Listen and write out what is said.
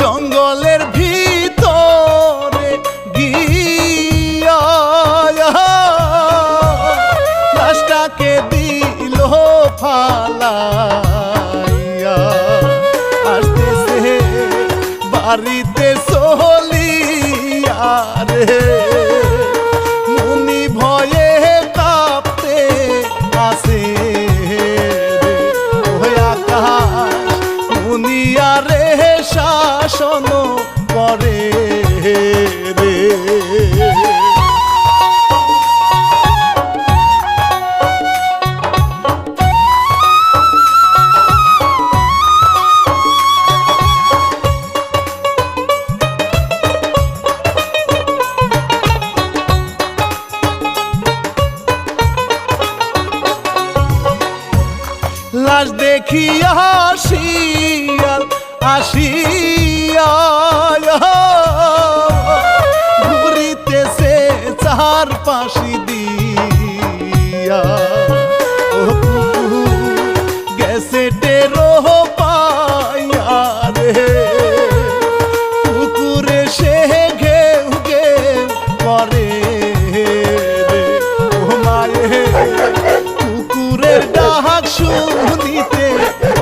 জঙ্গলের ভিতরে গিয়া লাশটাকে দিল ফালাইয়া। আসতেছে বাড়িতে সলিয়া মুনিয়ারে শাসন করে রে। লাশ দেখিয়া শিয়াল আসিয়া ঘুরিতেছে চার পাশি দিয়া। গেছে টেরো পাইয়া রে কুকুরে সে ঘেউ ঘেউ করে। ডাক শুনিতে